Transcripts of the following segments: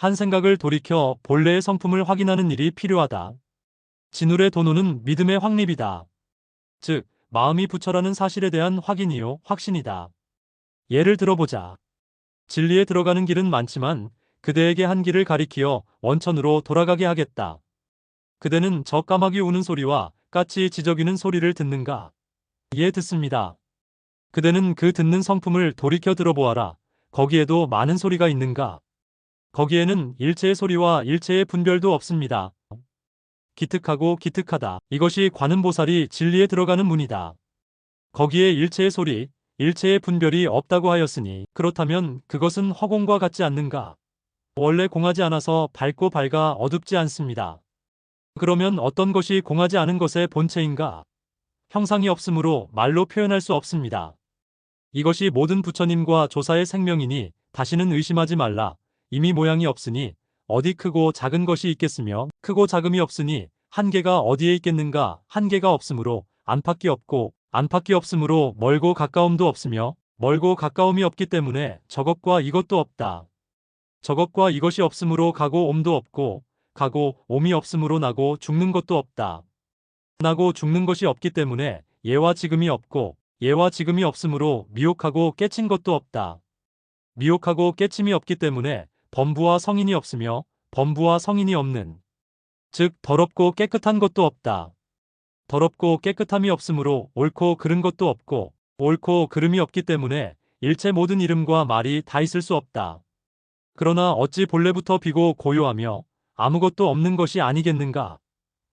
한 생각을 돌이켜 본래의 성품을 확인하는 일이 필요하다. 진울의 도노는 믿음의 확립이다. 즉, 마음이 부처라는 사실에 대한 확인이요, 확신이다. 예를 들어보자. 진리에 들어가는 길은 많지만 그대에게 한 길을 가리키어 원천으로 돌아가게 하겠다. 그대는 저 까마귀 우는 소리와 까치 지저귀는 소리를 듣는가? 예, 듣습니다. 그대는 그 듣는 성품을 돌이켜 들어보아라. 거기에도 많은 소리가 있는가? 거기에는 일체의 소리와 일체의 분별도 없습니다. 기특하고 기특하다. 이것이 관음보살이 진리에 들어가는 문이다. 거기에 일체의 소리, 일체의 분별이 없다고 하였으니 그렇다면 그것은 허공과 같지 않는가? 원래 공하지 않아서 밝고 밝아 어둡지 않습니다. 그러면 어떤 것이 공하지 않은 것의 본체인가? 형상이 없으므로 말로 표현할 수 없습니다. 이것이 모든 부처님과 조사의 생명이니 다시는 의심하지 말라. 이미 모양이 없으니 어디 크고 작은 것이 있겠으며 크고 작음이 없으니 한계가 어디에 있겠는가 한계가 없으므로 안팎이 없고 안팎이 없으므로 멀고 가까움도 없으며 멀고 가까움이 없기 때문에 저것과 이것도 없다. 저것과 이것이 없으므로 가고 옴도 없고 가고 옴이 없으므로 나고 죽는 것도 없다. 나고 죽는 것이 없기 때문에 예와 지금이 없고 예와 지금이 없으므로 미혹하고 깨친 것도 없다. 미혹하고 깨침이 없기 때문에 범부와 성인이 없으며 범부와 성인이 없는 즉 더럽고 깨끗한 것도 없다. 더럽고 깨끗함이 없으므로 옳고 그른 것도 없고 옳고 그름이 없기 때문에 일체 모든 이름과 말이 다 있을 수 없다. 그러나 어찌 본래부터 비고 고요하며 아무것도 없는 것이 아니겠는가?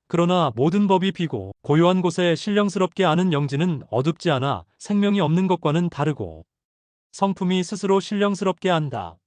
그러나 모든 법이 비고 고요한 곳에 신령스럽게 아는 영지는 어둡지 않아 생명이 없는 것과는 다르고 성품이 스스로 신령스럽게 한다.